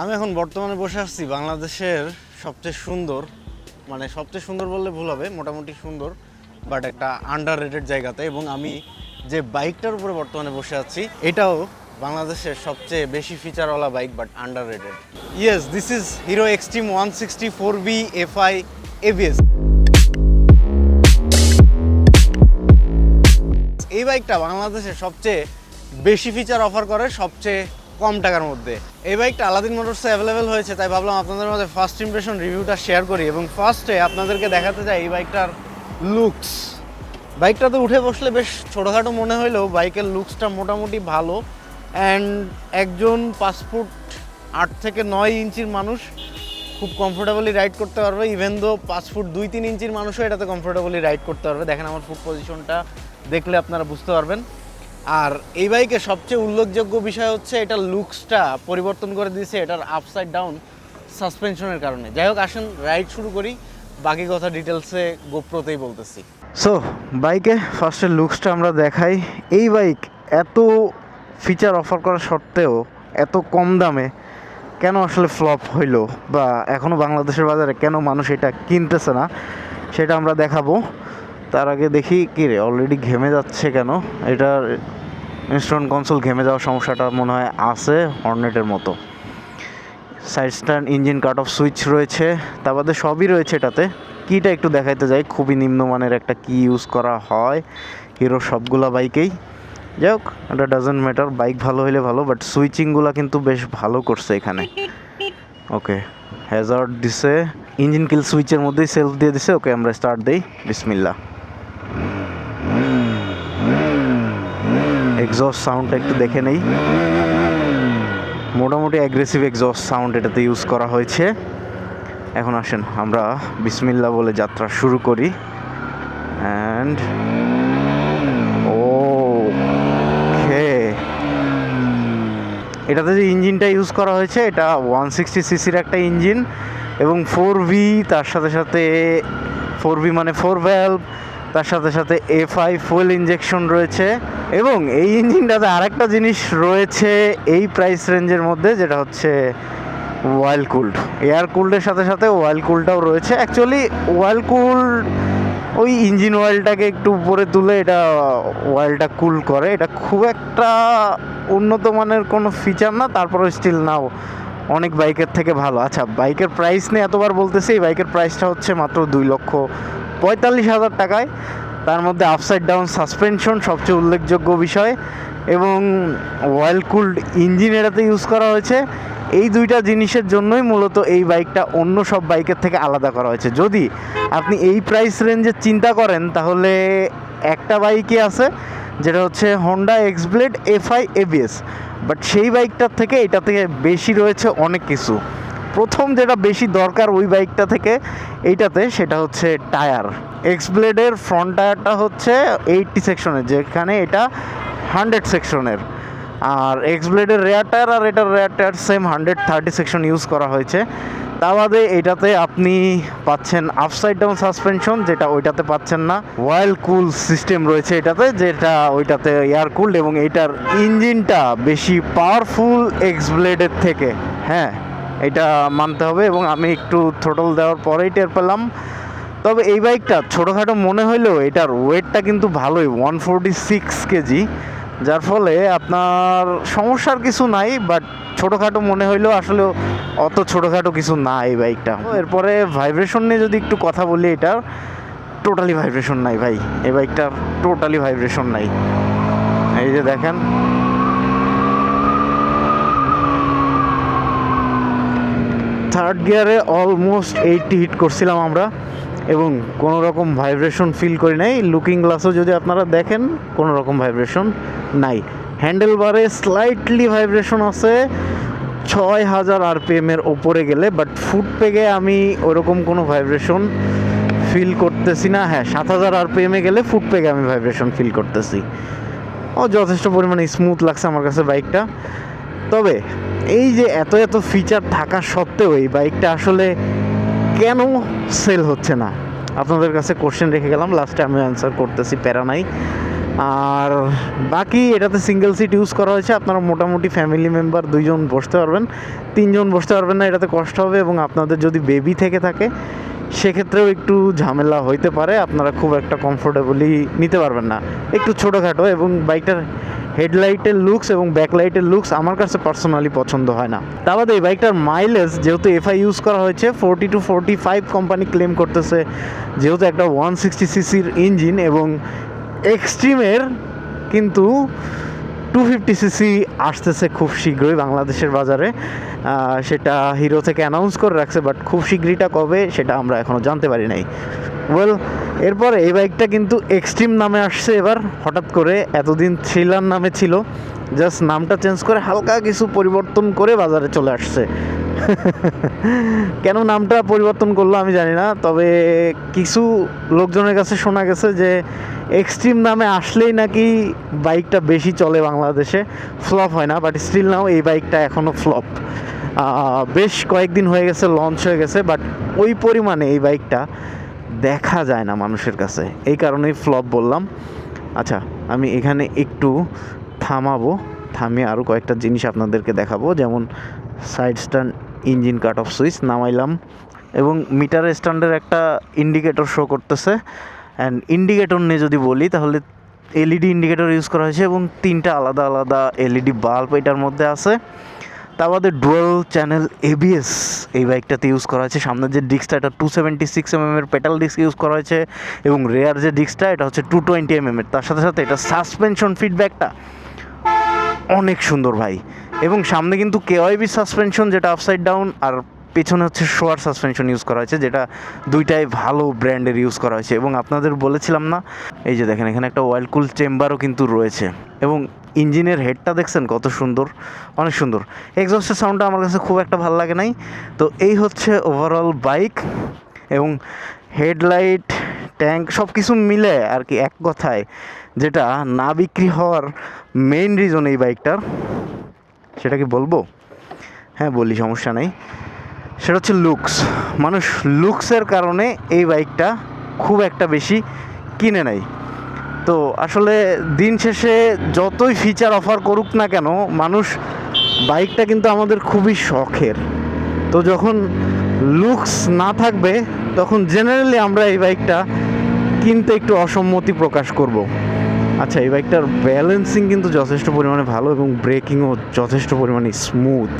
আমি এখন বর্তমানে বসে আসছি বাংলাদেশের সবচেয়ে সুন্দর মানে সবচেয়ে সুন্দর বললে ভুল হবে, মোটামুটি সুন্দর বাট একটা আন্ডার রেটেড জায়গাতে। এবং আমি যে বাইকটার উপরে বর্তমানে বসে আছি, এটাও বাংলাদেশের সবচেয়ে বেশি ফিচারওয়ালা bike but under rated yes this is Hero Xtreme one sixty four B FI ABS এই বাইকটা বাংলাদেশের সবচেয়ে বেশি ফিচার অফার করে, সবচেয়ে কম টাকার মধ্যে। এই বাইকটা আলাদিন মোটরসে অ্যাভেলেবেল হয়েছে, তাই ভাবলাম আপনাদের মধ্যে ফার্স্ট ইমপ্রেশন রিভিউটা শেয়ার করি এবং ফার্স্টে আপনাদেরকে দেখাতে চাই এই বাইকটার লুকস বাইকটাতে উঠে বসলে বেশ ছোটোখাটো মনে হলেও বাইকের লুকসটা মোটামুটি ভালো। অ্যান্ড একজন পাঁচ ফুট আট থেকে নয় ইঞ্চির মানুষ খুব কমফোর্টেবলি রাইড করতে পারবে ইভেন দো পাঁচ ফুট দুই তিন ইঞ্চির মানুষও এটাতে কমফোর্টেবলি রাইড করতে পারবে। দেখেন আমার ফুট পজিশনটা দেখলে আপনারা বুঝতে পারবেন। আর এই বাইকের সবচেয়ে উল্লেখযোগ্য বিষয় হচ্ছে এটার লুকসটা পরিবর্তন করে দিয়েছে, এটার আপসাইড ডাউন সাসপেনশনের কারণে। যাই হোক, আসেন রাইড শুরু করি। বাকি কথা ডিটেলসে গোপ্রতেই বলতেছি। সো বাইকে ফার্স্টের লুকসটা আমরা দেখাই। এই বাইক এত ফিচার অফার করা সত্ত্বেও, এত কম দামে কেন আসলে ফ্লপ হইল বা এখনও বাংলাদেশের বাজারে কেন মানুষ এটা কিনতেছে না, সেটা আমরা দেখাবো। তার আগে দেখি কি রে অলরেডি ঘেমে যাচ্ছে কেন? এটার ইনস্ট্রুমেন্ট কনসোল ঘেমে যাওয়ার সমস্যাটা মনে হয় আছে হর্নেটের মতো। Side stand engine cut off switch রয়েছে। তা বাদে সবই রয়েছে এটাতে। কিটা একটু দেখাইতে যাই, খুবই নিম্নমানের একটা কি ইউজ করা হয়। হিরোর সবগুলা বাইকেই যাই হোক এটা ডাজেন্ট ম্যাটার বাইক ভালো হইলে ভালো বাট সুইচিংগুলো কিন্তু বেশ ভালো করছে এখানে। ওকে হ্যাজার্ড দিছে। ইঞ্জিন কিল সুইচের মধ্যেই সেলফ দিয়ে দিছে। ওকে, আমরা স্টার্ট দিই। বিসমিল্লা এক্সস্ট সাউন্ডটা একটু দেখে নেই। মোটামুটি অ্যাগ্রেসিভ এক্সস্ট সাউন্ড এটাতে ইউজ করা হয়েছে। এখন আসেন, আমরা বিসমিল্লা বলে যাত্রা শুরু করি। অ্যান্ড ও খে এটাতে যে ইঞ্জিনটা ইউজ করা হয়েছে, এটা ওয়ান সিক্সটি সিসির একটা ইঞ্জিন এবং ফোর ভি তার সাথে সাথে ফোর ভি মানে ফোর ভ্যালভ তার সাথে সাথে এফ আই ফুয়েল ইঞ্জেকশন রয়েছে এবং এই ইঞ্জিনটাতে আরেকটা জিনিস রয়েছে এই প্রাইস রেঞ্জের মধ্যে, যেটা হচ্ছে ওয়াইল কুল্ড এয়ার কুল্ডের সাথে সাথে ওয়াইল কুলটাও রয়েছে। অ্যাকচুয়ালি ওয়াইল কুল্ড ওই ইঞ্জিন অয়েলটাকে একটু উপরে তুলে এটা অয়েলটা কুল করে। এটা খুব একটা উন্নত মানের কোনো ফিচার না তারপরে স্টিল নাও অনেক বাইকের থেকে ভালো। আচ্ছা বাইকের প্রাইস নিয়ে এতবার বলতেছি, এই বাইকের প্রাইসটা হচ্ছে মাত্র দুই লক্ষ পঁয়তাল্লিশ হাজার টাকায়। তার মধ্যে আপসাইড ডাউন সাসপেনশন সবচেয়ে উল্লেখযোগ্য বিষয় এবং ওয়েল কুলড ইঞ্জিন এটাতে ইউজ করা হয়েছে। এই দুইটা জিনিসের জন্যই মূলত এই বাইকটা অন্য সব বাইকের থেকে আলাদা করা হয়েছে। যদি আপনি এই প্রাইস রেঞ্জে চিন্তা করেন, তাহলে একটা বাইকই আছে, যেটা হচ্ছে Honda Xblade FI ABS but সেই বাইকটার থেকে এটা থেকে বেশি রয়েছে অনেক কিছু। প্রথম যেটা বেশি দরকার ওই বাইকটা থেকে এইটাতে সেটা হচ্ছে টায়ার। এক্সব্লেডের ফ্রন্ট টায়ারটা হচ্ছে এইটটি সেকশনের যেখানে এটা হান্ড্রেড সেকশনের আর এক্সব্লেডের রেয়ার টায়ার আর এটার rear tyre same hundred thirty section use করা হয়েছে। তা বাদে এটাতে আপনি পাচ্ছেন আপসাইড ডাউন সাসপেনশন যেটা ওইটাতে পাচ্ছেন না। ওয়াইল কুল সিস্টেম রয়েছে এটাতে, যেটা ওইটাতে এয়ার কুলড এবং এটার ইঞ্জিনটা বেশি পাওয়ারফুল এক্সব্লেডের থেকে হ্যাঁ। এটা মানতে হবে এবং আমি একটু থ্রোটল দেওয়ার পরেই টের পেলাম। তবে এই বাইকটা ছোটোখাটো মনে হলেও এটার ওয়েটটা কিন্তু ভালোই ওয়ান ফোরটি সিক্স কেজি। যার ফলে আপনার সমস্যার কিছু নাই বাট ছোটোখাটো মনে হইলেও আসলে অত ছোটোখাটো কিছু না এই বাইকটা। এরপরে ভাইব্রেশন নিয়ে যদি একটু কথা বলি এটার টোটালি ভাইব্রেশন নাই ভাই। এই বাইকটার টোটালি ভাইব্রেশন নাই। এই যে দেখেন গিয়ারে অলমোস্ট এইটটি হিট করছিলাম আমরা এবং কোনো রকম ভাইব্রেশন ফিল করি নাই। লুকিং গ্লাসও যদি আপনারা দেখেন, কোনো রকম ভাইব্রেশন নাই। হ্যান্ডেল বারে স্লাইটলি ভাইব্রেশন আছে, ছয় হাজার আরপিএমের ওপরে গেলে বাট ফুট পেগে আমি ওরকম কোনো ভাইব্রেশন ফিল করতেছি না। হ্যাঁ সাত হাজার আরপিএমে গেলে ফুট পেগে আমি ভাইব্রেশন ফিল করতেছি। ও, যথেষ্ট পরিমাণে স্মুথ লাগছে আমার কাছে বাইকটা তবে এই যে এত এত ফিচার থাকা সত্ত্বেও এই বাইকটা আসলে কেন সেল হচ্ছে না? আপনাদের কাছে কোশ্চেন রেখে গেলাম লাস্টে আমি অ্যান্সার করতেছি প্যারা নাই। আর বাকি এটাতে সিঙ্গেল সিট ইউজ করা হয়েছে, আপনারা মোটামুটি ফ্যামিলি মেম্বার দুইজন বসতে পারবেন। তিনজন বসতে পারবেন না, এটাতে কষ্ট হবে এবং আপনাদের যদি বেবি থেকে থাকে, সেক্ষেত্রেও একটু ঝামেলা হইতে পারে, আপনারা খুব একটা কমফোর্টেবলি নিতে পারবেন না। একটু ছোটোখাটো এবং বাইকটার হেডলাইটের লুকস এবং ব্যাকলাইটের লুকস আমার কাছে পার্সোনালি পছন্দ হয় না। তা বাদে এই বাইকটার মাইলেজ যেহেতু এফআই ইউজ করা হয়েছে forty to forty five company claim করতেছে, যেহেতু একটা ওয়ান সিক্সটি সিসির ইঞ্জিন এবং এক্সট্রিমের কিন্তু টু ফিফটি সিসি আসতেছে খুব শীঘ্রই বাংলাদেশের বাজারে। সেটা হিরো থেকে অ্যানাউন্স করে রাখছে বাট খুব শীঘ্রইটা কবে সেটা আমরা এখনও জানতে পারি নাই। ওয়েল এরপর এই বাইকটা কিন্তু এক্সট্রিম নামে আসছে এবার। হঠাৎ করে এতদিন থ্রিলার নামে ছিল। জাস্ট নামটা চেঞ্জ করে হালকা কিছু পরিবর্তন করে বাজারে চলে আসছে। কেন নামটা পরিবর্তন করল আমি জানি না, তবে কিছু লোকজনের কাছে শোনা গেছে যে এক্সট্রিম নামে আসলেই নাকি বাইকটা বেশি চলে বাংলাদেশে। ফ্লপ হয় না বাট স্টিল নাও এই বাইকটা এখনও ফ্লপ বেশ কয়েকদিন হয়ে গেছে লঞ্চ হয়ে গেছে বাট ওই পরিমাণে এই বাইকটা। দেখা যায় না মানুষের কাছে। এই কারণেই ফ্লপ বললাম। আচ্ছা আমি এখানে একটু থামাবো। থামিয়ে আরও কয়েকটা জিনিস আপনাদেরকে দেখাবো। যেমন side stand engine cut off switch নামাইলাম এবং মিটার স্ট্যান্ডের একটা ইন্ডিকেটর শো করতেছে। অ্যান্ড ইন্ডিকেটর নিয়ে যদি বলি, তাহলে এলইডি ইন্ডিকেটর ইউজ করা হয়েছে এবং তিনটা আলাদা আলাদা এলইডি বাল্ব এটার মধ্যে আছে। তা বাদে ডুয়াল চ্যানেল এবিএস এই বাইকটাতে ইউজ করা হয়েছে। সামনের যে ডিস্কটা এটা টু সেভেন্টি সিক্স এম এর পেটাল ডিস্ক ইউজ করা হয়েছে এবং রেয়ার যে ডিস্কটা এটা হচ্ছে টু টোয়েন্টি এম এর। তার সাথে সাথে এটা সাসপেনশন ফিডব্যাকটা অনেক সুন্দর ভাই। এবং সামনে কিন্তু কেওয়াইবি সাসপেনশন যেটা আপসাইড ডাউন আর পেছনে হচ্ছে শোয়ার সাসপেনশন ইউজ করা হয়েছে, যেটা দুইটাই ভালো ব্র্যান্ডের ইউজ করা হয়েছে। এবং আপনাদের বলেছিলাম না, এই যে দেখেন, এখানে একটা ওয়াইল্ড কুল চেম্বারও কিন্তু রয়েছে। এবং ইঞ্জিনের হেডটা দেখছেন, কত সুন্দর, অনেক সুন্দর। এক্সস্টের সাউন্ডটা আমার কাছে খুব একটা ভালো লাগে নাই। তো এই হচ্ছে ওভারঅল বাইক এবং হেডলাইট ট্যাঙ্ক সব কিছু মিলে আর কি এক কথায়, যেটা না বিক্রি হওয়ার মেইন রিজন এই বাইকটার সেটা কি বলব? হ্যাঁ বলি, সমস্যা নেই। সেটা হচ্ছে লুকস। মানুষ লুকসের কারণে এই বাইকটা খুব একটা বেশি কিনে নেয়। তো আসলে দিন শেষে যতই ফিচার অফার করুক না কেন, মানুষ বাইকটা কিন্তু আমাদের খুবই শখের। তো যখন লুকস না থাকবে, তখন জেনারেলি আমরা এই বাইকটা কিনতে একটু অসম্মতি প্রকাশ করব। আচ্ছা এই বাইকটার ব্যালেন্সিং কিন্তু যথেষ্ট পরিমাণে ভালো এবং ব্রেকিংও যথেষ্ট পরিমাণে স্মুথ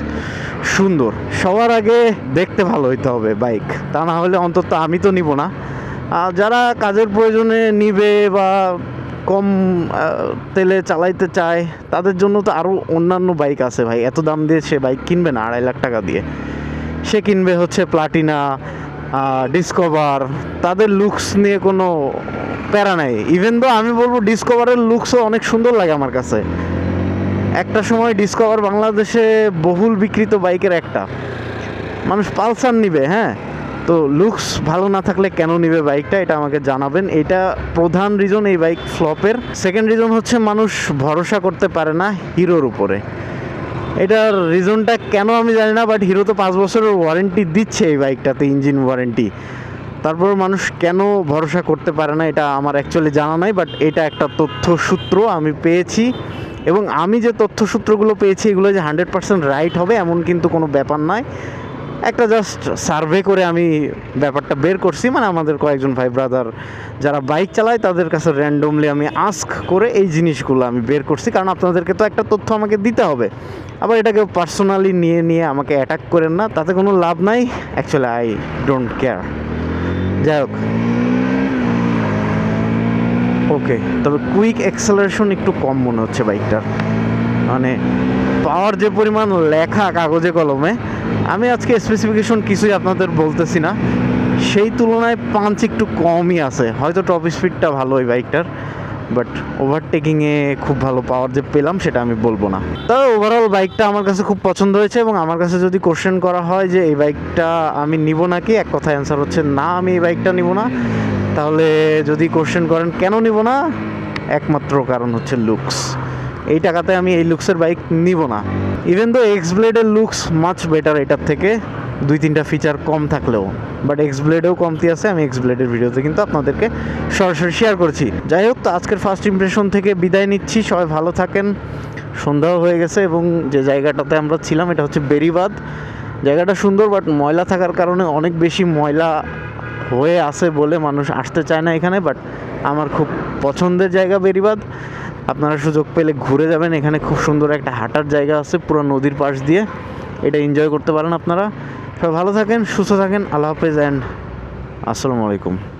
সুন্দর। সবার আগে দেখতে ভালো হইতে হবে বাইক। তা না হলে অন্তত আমি তো নিব না। যারা কাজের প্রয়োজনে নিবে বা কম তেলে চালাইতে চায়, তাদের জন্য তো আরও অন্যান্য বাইক আছে ভাই। এত দাম দিয়ে সে বাইক কিনবে না, আড়াই লাখ টাকা দিয়ে। সে কিনবে হচ্ছে প্লাটিনা ডিসকভার তাদের লুকস নিয়ে কোনো প্যারা নাই। ইভেন তো আমি বলব ডিসকভারের লুকসও অনেক সুন্দর লাগে আমার কাছে। একটা সময় ডিসকভার বাংলাদেশে বহুল বিক্রিত বাইকের একটা। মানুষ পালসার নিবে হ্যাঁ? তো লুকস ভালো না থাকলে কেন নিবে বাইকটা, এটা আমাকে জানাবেন। এটা প্রধান রিজন এই বাইক ফ্লপের সেকেন্ড রিজন হচ্ছে মানুষ ভরসা করতে পারে না হিরোর উপরে। এটার রিজনটা কেন আমি জানি না বাট হিরো তো পাঁচ বছরের ওয়ারেন্টি দিচ্ছে এই বাইকটাতে ইঞ্জিন ওয়ারেন্টি তারপর মানুষ কেন ভরসা করতে পারে না, এটা আমার অ্যাকচুয়ালি জানা নাই বাট এটা একটা তথ্যসূত্র আমি পেয়েছি। এবং আমি যে তথ্যসূত্রগুলো পেয়েছি, এগুলো যে হান্ড্রেড পার্সেন্ট রাইট হবে, এমন কিন্তু কোনো ব্যাপার নয়। একটা জাস্ট সার্ভে করে আমি ব্যাপারটা বের করছি। মানে আমাদের কয়েকজন ভাই ব্রাদার যারা বাইক চালায়, তাদের কাছে র্যান্ডমলি আমি আস্ক করে এই জিনিসগুলো আমি বের করছি। কারণ আপনাদেরকে তো একটা তথ্য আমাকে দিতে হবে। আবার এটাকে পার্সোনালি নিয়ে নিয়ে আমাকে অ্যাটাক করেন না, তাতে কোনো লাভ নাই। অ্যাকচুয়ালি আই ডোন্ট কেয়ার যাই হোক। ওকে তবে কুইক অ্যাক্সেলারেশন একটু কম মনে হচ্ছে বাইকটার মানে পাওয়ার যে পরিমাণ, লেখা কাগজে কলমে আমি আজকে স্পেসিফিকেশন কিছুই আপনাদের বলতেছি না। সেই তুলনায় পাঞ্চ একটু কমই আছে। হয়তো টপ স্পিডটা ভালো ওই বাইকটার বাট ওভারটেকিংয়ে খুব ভালো পাওয়ার যে পেলাম সেটা আমি বলব না। তবে ওভারঅল বাইকটা আমার কাছে খুব পছন্দ হয়েছে এবং আমার কাছে যদি কোশ্চেন করা হয় যে এই বাইকটা আমি নিব নাকি, এক কথায় অ্যান্সার হচ্ছে না, আমি এই বাইকটা নিব না। তাহলে যদি কোশ্চেন করেন, কেন নিব না? একমাত্র কারণ হচ্ছে লুকস এই টাকাতে আমি এই লুকসের বাইক নিব না। ইভেন তো এক্স ব্লেডের লুকস মাচ বেটার এটার থেকে, দুই তিনটা ফিচার কম থাকলেও। বাট এক্স ব্লেডেও কমতি আছে, আমি এক্স ব্লেডের ভিডিওতে কিন্তু আপনাদেরকে সরাসরি শেয়ার করছি। যাই হোক, তো আজকের ফার্স্ট ইমপ্রেশন থেকে বিদায় নিচ্ছি, সবাই ভালো থাকেন, সন্ধ্যাও হয়ে গেছে এবং যে জায়গাটাতে আমরা ছিলাম, এটা হচ্ছে বেরিবাদ জায়গাটা সুন্দর বাট ময়লা থাকার কারণে অনেক বেশি ময়লা হয়ে আছে বলে মানুষ আসতে চায় না এখানে বাট আমার খুব পছন্দের জায়গা বেরিবাদ আপনারা সুযোগ পেলে ঘুরে যাবেন। এখানে খুব সুন্দর একটা হাঁটার জায়গা আছে পুরো নদীর পাশ দিয়ে। এটা এনজয় করতে পারেন আপনারা। সবাই ভালো থাকেন, সুস্থ থাকেন। আল্লাহ হাফেজ অ্যান্ড আসসালামু আলাইকুম।